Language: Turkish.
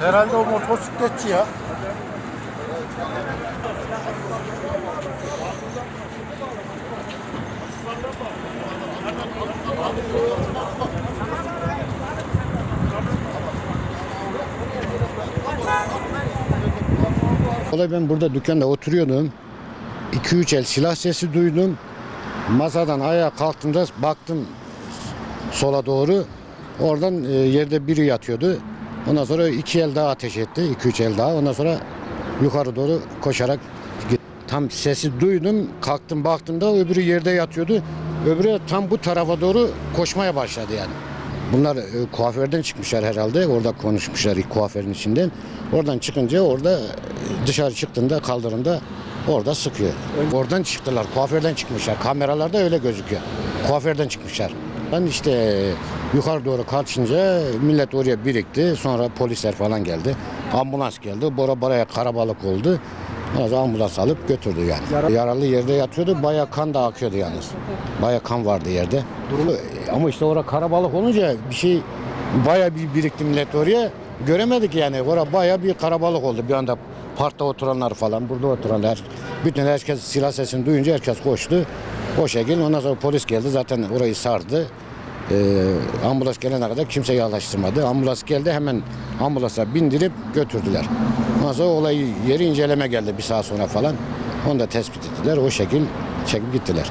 Herhalde o motosikletçi ya. Olay ben burada dükkanda oturuyordum. 2-3 el silah sesi duydum. Masadan ayağa kalktığımda baktım sola doğru. Oradan e, yerde biri yatıyordu. Ondan sonra iki el daha ateş etti. 2-3 el daha. Ondan sonra yukarı doğru koşarak. Tam sesi duydum. Kalktım baktığımda öbürü yerde yatıyordu. Öbürü tam bu tarafa doğru koşmaya başladı yani. Bunlar e, kuaförden çıkmışlar herhalde. Orada konuşmuşlar kuaförün içinden. Oradan çıkınca orada e, dışarı çıktığında kaldırımda orada sıkıyor. Oradan çıktılar. Kuaförden çıkmışlar. Kameralarda öyle gözüküyor. Kuaförden çıkmışlar. Ben işte yukarı doğru kaçınca millet oraya birikti. Sonra polisler falan geldi. Ambulans geldi. Bora baraya karabalık oldu. Sonra ambulans alıp götürdü yani. Yaralı yerde yatıyordu. Bayağı kan da akıyordu yalnız. Bayağı kan vardı yerde. Durumu ama işte orada karabalık olunca bir şey bayağı bir birikti millet oraya. Göremedik yani. Orada bayağı bir karabalık oldu. Bir anda parkta oturanlar falan, burada oturanlar. Bütün herkes silah sesini duyunca herkes koştu. O şekilde ondan sonra polis geldi zaten orayı sardı. Ee, ambulans gelene kadar kimseyi yağlaştırmadı. Ambulans geldi hemen ambulansa bindirip götürdüler. Ondan sonra olay yeri inceleme geldi bir saat sonra falan. Onu da tespit ettiler. O şekil çekip gittiler.